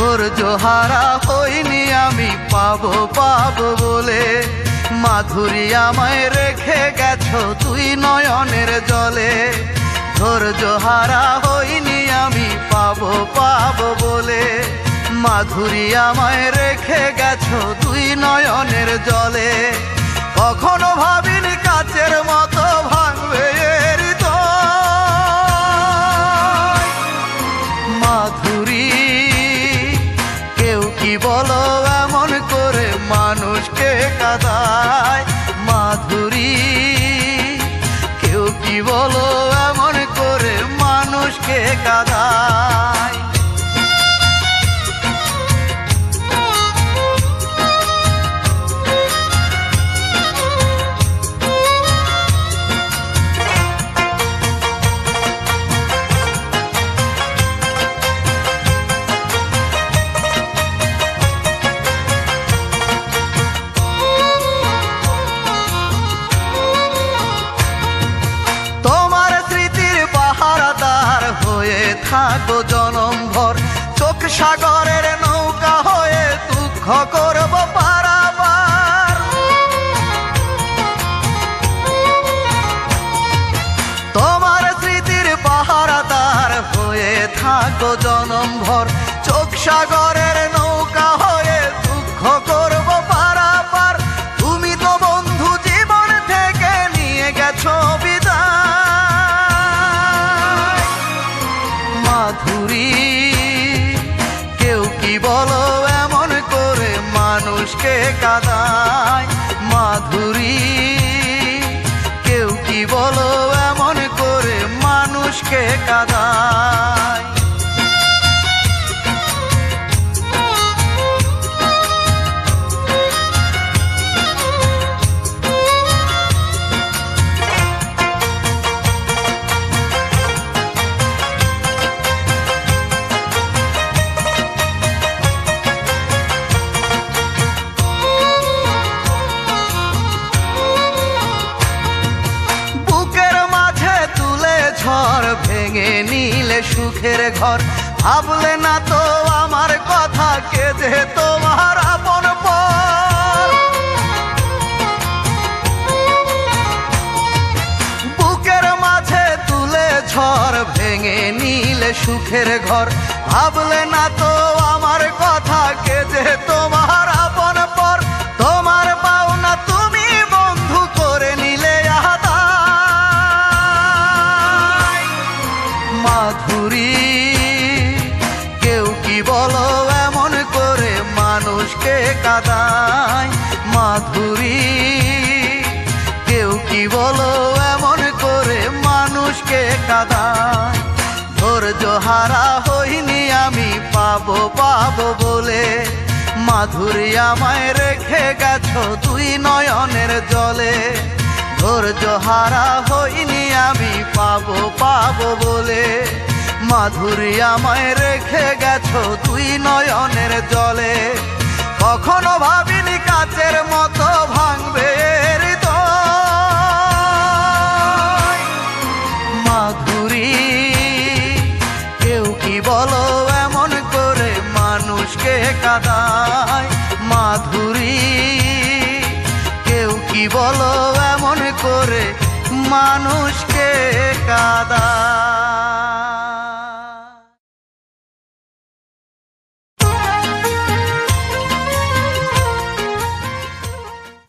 ধৈর্য হারা হইনি আমি পাবো পাবো বলে। মাধুরী আমায় রেখে গেছো তুই নয়নের জলে। ধৈর্য হারা হইনি আমি পাবো পাবো বলে। মাধুরী আমায় রেখে গেছো তুই নয়নের জলে। কখনো ভাবিনি কাচের মতো মানুষকে কাদায় মাধুরী। কেউ কি বলো এমন করে মানুষকে কাদায়? থাকো জনম ভর। চোখ সাগরের নৌকা হয়ে দুঃখ করব পারাবার। তোমার স্মৃতির পাহারাদার হয়ে থাকো জনম ভর। চোখ সাগরের মানুষকে কাদায় মাধুরী ভেঙে নিলে সুখের ঘর। ভাবলে না তো আমার কথা কেঁদে তোমার আপন বুকের মাঝে তুলে ঝড় ভেঙে নিলে সুখের ঘর। ভাবলে না তো আমার কথা কেঁদে তোমার কাদায় মাধুরী। কেউ কি বলো, এমন করে মানুষকে কাদায় ধৈর্য হারা হইনি আমি, পাবো পাবো বলে। মাধুরী আমায় রেখে গেছো তুই নয়নের জলে। ধৈর্য হারা হইনি আমি, পাবো পাবো বলে। মাধুরী আমায় রেখে গেছো তুই নয়নের জলে। কখনো ভাবিনি কাচের মতো ভাঙবে মাধুরী কেউ কি বলো এমন করে মানুষকে কাদায়? কেউ কি বলো করে মানুষকে কাদায়?